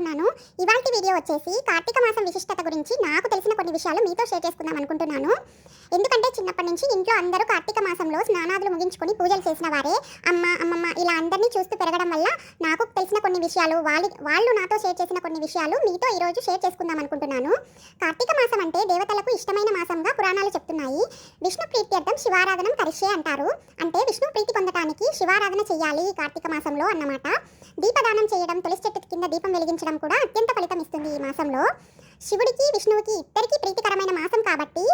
ఉన్నాను ఇవాళ వీడియో వచ్చేసి కార్తీక మాసం విశిష్టత గురించి నాకు తెలిసిన కొన్ని విషయాలు మీతో షేర్ చేసుకుందాం అనుకుంటున్నాను. ఎందుకంటే చిన్నప్పటి నుంచి ఇంట్లో అందరూ కార్తీక మాసంలో స్నానాదులు ముగించుకొని పూజలు చేసిన వారే. అమ్మ అమ్మమ్మ ఇలా అందరినీ చూస్తూ పెరగడం వల్ల నాకు తెలిసిన కొన్ని విషయాలు వాళ్ళు వాళ్ళు నాతో షేర్ చేసిన కొన్ని విషయాలు మీతో ఈరోజు షేర్ చేసుకుందాం అనుకుంటున్నాను. కార్తీక మాసం అంటే దేవతలకు ఇష్టమైన మాసంగా పురాణాలు చెప్తున్నాయి. విష్ణు ప్రీత్యర్థం శివారాధనం కరిషే అంటారు. అంటే విష్ణు ప్రీతి పొందటానికి శివారాధన చేయాలి కార్తీక మాసంలో అన్నమాట. దీపదానం చేయడం తులసి చెట్టు కింద దీపం వెలిగించడం కూడా అత్యంత ఫలితం ఇస్తుంది ఈ మాసంలో. శివుడికి విష్ణువుకి ఇద్దరికి ప్రీతికరమైన మాసం కాబట్టి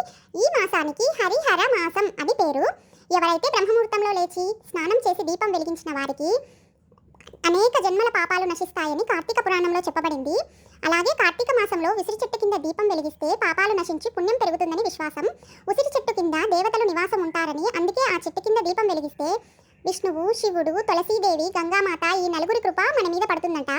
ఈ మాసానికి హరిహర మాసం అని పేరు. ఎవరైతే బ్రహ్మముహూర్తంలో లేచి స్నానం చేసి దీపం వెలిగించిన వారికి అనేక జన్మల పాపాలు నశిస్తాయని కార్తీక పురాణంలో చెప్పబడింది. అలాగే కార్తీక మాసంలో ఉసిరి చెట్టు కింద దీపం వెలిగిస్తే పాపాలు నశించి పుణ్యం పెరుగుతుందని విశ్వాసం. ఉసిరి చెట్టు కింద దేవతలు నివాసం ఉంటారని అందుకే ఆ చెట్టు కింద దీపం వెలిగిస్తే విష్ణువు శివుడు తులసీదేవి గంగామాత ఈ నలుగురి కృప మన మీద పడుతుందంట.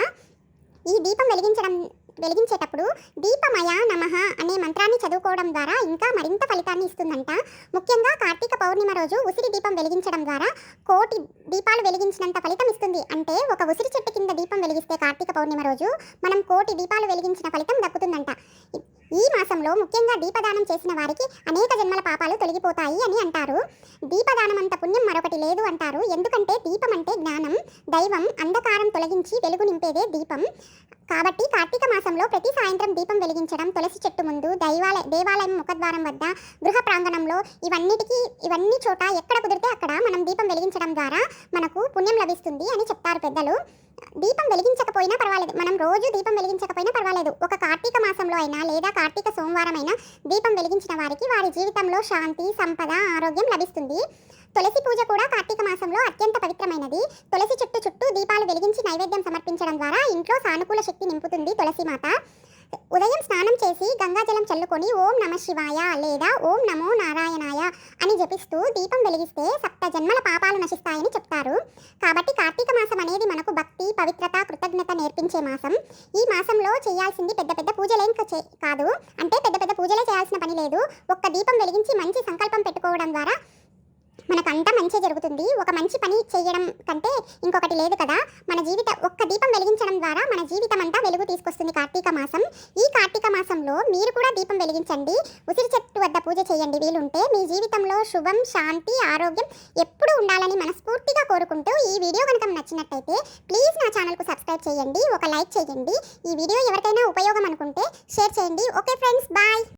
ఈ దీపం వెలిగించడం వెలిగించేటప్పుడు దీపమయ నమః అనే మంత్రాన్ని చదువుకోవడం ద్వారా ఇంకా మరింత ఫలితాన్ని ఇస్తుందంట. ముఖ్యంగా కార్తీక పౌర్ణిమ రోజు ఉసిరి దీపం వెలిగించడం ద్వారా కోటి దీపాలు వెలిగించినంత ఫలితం ఇస్తుంది. అంటే ఒక ఉసిరి చెట్టు కింద దీపం వెలిగిస్తే కార్తీక పౌర్ణిమ రోజు మనం కోటి దీపాలు వెలిగించిన ఫలితం దక్కుతుందంట. ఈ- మాసంలో ముఖ్యంగా దీపదానం చేసిన వారికి అనేక జన్మల పాపాలు తొలగిపోతాయి అని అంటారు. దీపదానం అంత పుణ్యం మరొకటి లేదు అంటారు. ఎందుకంటే దీపం అంటే జ్ఞానం దైవం అంధకారం తొలగించి వెలుగు నింపేదే దీపం. కాబట్టి కార్తీక మాసంలో ప్రతి సాయంత్రం దీపం వెలిగించడం తులసి చెట్టు ముందు దైవాలయ దేవాలయం ముఖద్వారం వద్ద గృహ ప్రాంగణంలో ఇవన్నిటికీ ఇవన్నీ చోట ఎక్కడ కుదిరితే అక్కడ మనం దీపం వెలిగించడం ద్వారా మనకు పుణ్యం లభిస్తుంది అని చెప్తారు పెద్దలు. దీపం వెలిగించకపోయినా పర్వాలేదు. మనం రోజు దీపం వెలిగించకపోయినా పర్వాలేదు. ఒక కార్తీక మాసంలో అయినా లేదా కార్తీక సోమవారం అయినా దీపం వెలిగించిన వారికి వారి జీవితంలో శాంతి సంపద ఆరోగ్యం లభిస్తుంది. తులసి పూజ కూడా కార్తీక మాసంలో అత్యంత పవిత్రమైనది. తులసి చెట్టు చుట్టూ దీపాలు వెలిగించి నైవేద్యం సమర్పించడం ద్వారా ఇంట్లో సానుకూల శక్తి నింపుతుంది తులసి మాత ఉదయం స్నానం చేసి గంగాజలం చల్లుకొని ఓం నమ శివాయ లేదా ఓం నమో నారాయణాయ అని జపిస్తూ దీపం వెలిగిస్తే సప్త జన్మల పాపాలు నశిస్తాయని చెప్తారు. కాబట్టి కార్తీక మాసం పవిత్రత కృతజ్ఞత నేర్పించే మాసం. ఈ మాసంలో చేయాల్సింది పెద్ద పెద్ద పూజలేం చే- కాదు. అంటే పెద్ద పెద్ద పూజలే చేయాల్సిన పని లేదు. ఒక్క దీపం వెలిగించి మంచి సంకల్పం పెట్టుకోవడం ద్వారా మనకంతా మంచి జరుగుతుంది. ఒక మంచి పని చేయడం కంటే ఇంకొకటి లేదు కదా. మన జీవిత ఒక్క దీపం వెలిగించడం ద్వారా మన జీవితం అంతా వెలుగు తీసుకొస్తుంది కార్తీక మాసం. ఈ కార్తీక మాసంలో మీరు కూడా దీపం వెలిగించండి. ఉసిరి చెట్టు వద్ద పూజ చేయండి. వీలుంటే మీ జీవితంలో శుభం శాంతి ఆరోగ్యం ఉండాలని మనస్ఫూర్తిగా కోరుకుంటూ ఈ వీడియో కనుక నచ్చినట్టయితే ప్లీజ్ నా ఛానల్కు సబ్స్క్రైబ్ చేయండి ఒక లైక్ చేయండి. ఈ వీడియో ఎవరికైనా ఉపయోగం అనుకుంటే షేర్ చేయండి. Okay friends bye